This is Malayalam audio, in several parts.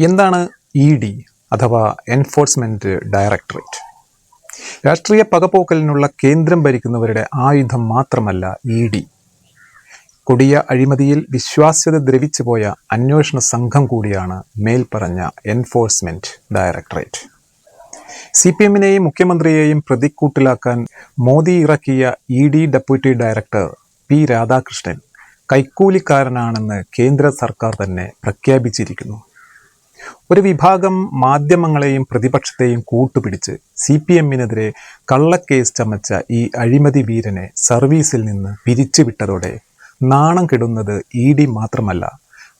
എന്താണ് ഇ ഡി അഥവാ എൻഫോഴ്സ്മെന്റ് ഡയറക്ടറേറ്റ് രാഷ്ട്രീയ പകപോക്കലിനുള്ള കേന്ദ്രം ഭരിക്കുന്നവരുടെ ആയുധം മാത്രമല്ല ഇ ഡി കൊടിയ അഴിമതിയിൽ വിശ്വാസ്യത ദ്രവിച്ചു പോയ അന്വേഷണ സംഘം കൂടിയാണ് മേൽപ്പറഞ്ഞ എൻഫോഴ്സ്മെന്റ് ഡയറക്ടറേറ്റ് സി പി എമ്മിനെയും മുഖ്യമന്ത്രിയെയും പ്രതിക്കൂട്ടിലാക്കാൻ മോദി ഇറക്കിയ E D deputy director P Radhakrishnan കൈക്കൂലിക്കാരനാണെന്ന് കേന്ദ്ര സർക്കാർ തന്നെ പ്രഖ്യാപിച്ചിരിക്കുന്നു. ഒരു വിഭാഗം മാധ്യമങ്ങളെയും പ്രതിപക്ഷത്തെയും കൂട്ടുപിടിച്ച് സി പി എമ്മിനെതിരെ കള്ളക്കേസ് ചമച്ച ഈ അഴിമതി വീരനെ സർവീസിൽ നിന്ന് പിരിച്ചുവിട്ടതോടെ നാണം കെടുന്നത് ഇ ഡി മാത്രമല്ല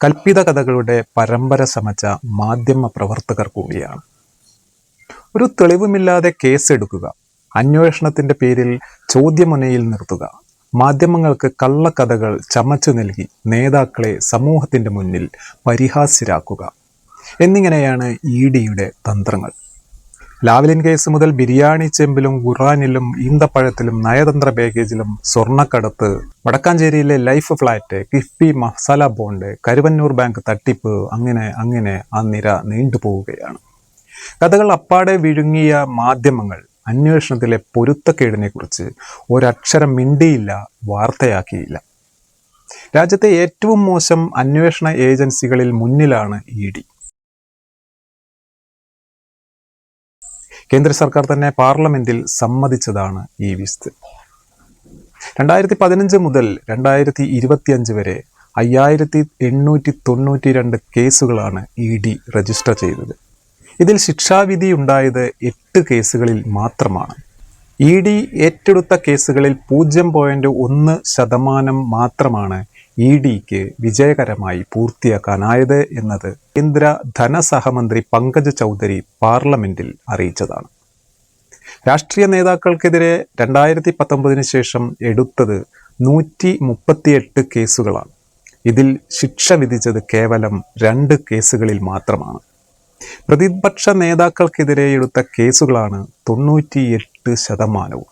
കൽപ്പിത കഥകളുടെ പരമ്പര ചമച്ച മാധ്യമ പ്രവർത്തകർ കൂടിയാണ്. ഒരു തെളിവുമില്ലാതെ കേസെടുക്കുക അന്വേഷണത്തിന്റെ പേരിൽ ചോദ്യമുനയിൽ നിർത്തുക മാധ്യമങ്ങൾക്ക് കള്ളക്കഥകൾ ചമച്ചു നൽകി നേതാക്കളെ സമൂഹത്തിന്റെ മുന്നിൽ പരിഹാസ്യരാക്കുക എന്നിങ്ങനെയാണ് ഇ ഡിയുടെ തന്ത്രങ്ങൾ. ലാവലിൻ കേസ് മുതൽ ബിരിയാണി ചെമ്പിലും ഖുറാനിലും ഈന്തപ്പഴത്തിലും നയതന്ത്ര പാക്കേജിലും സ്വർണക്കടത്ത് വടക്കാഞ്ചേരിയിലെ life flat KIIFB masala bond Karuvannur bank തട്ടിപ്പ് അങ്ങനെ അങ്ങനെ ആ നിര നീണ്ടുപോവുകയാണ്. കഥകൾ അപ്പാടെ വിഴുങ്ങിയ മാധ്യമങ്ങൾ അന്വേഷണത്തിലെ പൊരുത്തക്കേടിനെ കുറിച്ച് ഒരക്ഷരം മിണ്ടിയില്ല വാർത്തയാക്കിയില്ല. രാജ്യത്തെ ഏറ്റവും മോശം അന്വേഷണ ഏജൻസികളിൽ മുന്നിലാണ് ഇ ഡി. കേന്ദ്ര സർക്കാർ തന്നെ പാർലമെന്റിൽ സമ്മതിച്ചതാണ് ഈ വിസ്ത് രണ്ടായിരത്തി പതിനഞ്ച് മുതൽ രണ്ടായിരത്തി ഇരുപത്തിയഞ്ച് വരെ അയ്യായിരത്തി എണ്ണൂറ്റി തൊണ്ണൂറ്റി രണ്ട് കേസുകളാണ് ഇ ഡി രജിസ്റ്റർ ചെയ്തത്. ഇതിൽ ശിക്ഷാവിധി ഉണ്ടായത് എട്ട് കേസുകളിൽ മാത്രമാണ്. ഇ ഡി ഏറ്റെടുത്ത കേസുകളിൽ പൂജ്യം പോയിന്റ് ഒന്ന് ശതമാനം മാത്രമാണ് ഇ ഡിക്ക് വിജയകരമായി പൂർത്തിയാക്കാനായത് എന്നത് കേന്ദ്ര ധനസഹമന്ത്രി പങ്കജ് ചൗധരി പാർലമെന്റിൽ അറിയിച്ചതാണ്. രാഷ്ട്രീയ നേതാക്കൾക്കെതിരെ രണ്ടായിരത്തി പത്തൊമ്പതിന് ശേഷം എടുത്തത് നൂറ്റി മുപ്പത്തിയെട്ട് കേസുകളാണ്. ഇതിൽ ശിക്ഷ വിധിച്ചത് കേവലം രണ്ട് കേസുകളിൽ മാത്രമാണ്. പ്രതിപക്ഷ നേതാക്കൾക്കെതിരെ എടുത്ത കേസുകളാണ് തൊണ്ണൂറ്റിയെട്ട് ശതമാനവും.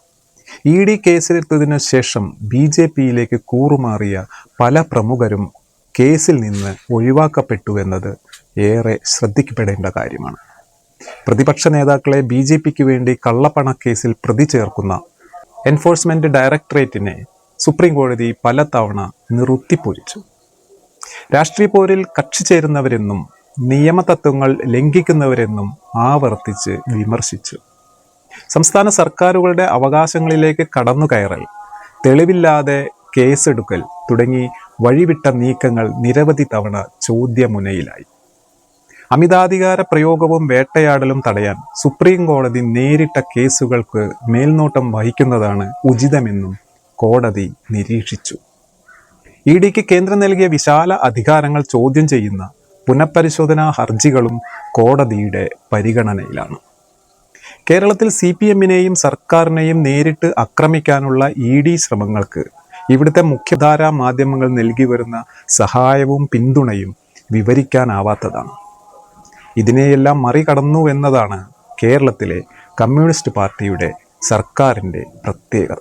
ഇ ഡി കേസിലെത്തതിനു ശേഷം ബി ജെ പിയിലേക്ക് കൂറുമാറിയ പല പ്രമുഖരും കേസിൽ നിന്ന് ഒഴിവാക്കപ്പെട്ടു എന്നത് ഏറെ ശ്രദ്ധിക്കപ്പെടേണ്ട കാര്യമാണ്. പ്രതിപക്ഷ നേതാക്കളെ ബി ജെ പിക്ക് വേണ്ടി കള്ളപ്പണക്കേസിൽ പ്രതി ചേർക്കുന്ന എൻഫോഴ്സ്മെന്റ് ഡയറക്ടറേറ്റിനെ സുപ്രീം കോടതി പലതവണ നിറുത്തിപ്പൊരിച്ചു. രാഷ്ട്രീയ പോരിൽ കക്ഷി ചേരുന്നവരെന്നും നിയമതത്വങ്ങൾ ലംഘിക്കുന്നവരെന്നും ആവർത്തിച്ച് വിമർശിച്ചു. സംസ്ഥാന സർക്കാരുകളുടെ അവകാശങ്ങളിലേക്ക് കടന്നു കയറൽ തെളിവില്ലാതെ കേസെടുക്കൽ തുടങ്ങി വഴിവിട്ട നീക്കങ്ങൾ നിരവധി തവണ ചോദ്യമുനയിലായി. അമിതാധികാര പ്രയോഗവും വേട്ടയാടലും തടയാൻ സുപ്രീം കോടതി നേരിട്ട കേസുകൾക്ക് മേൽനോട്ടം വഹിക്കുന്നതാണ് ഉചിതമെന്നും കോടതി നിരീക്ഷിച്ചു. ഇ ഡിക്ക് കേന്ദ്രം നൽകിയ വിശാല അധികാരങ്ങൾ ചോദ്യം ചെയ്യുന്ന പുനഃപരിശോധനാ ഹർജികളും കോടതിയുടെ പരിഗണനയിലാണ്. കേരളത്തിൽ സി പി എമ്മിനെയും സർക്കാരിനെയും നേരിട്ട് ആക്രമിക്കാനുള്ള ഇ ഡി ശ്രമങ്ങൾക്ക് ഇവിടുത്തെ മുഖ്യധാരാ മാധ്യമങ്ങൾ നൽകി വരുന്ന സഹായവും പിന്തുണയും വിവരിക്കാനാവാത്തതാണ്. ഇതിനെയെല്ലാം മറികടന്നു എന്നതാണ് കേരളത്തിലെ കമ്മ്യൂണിസ്റ്റ് പാർട്ടിയുടെ സർക്കാരിന്റെ പ്രത്യേകത.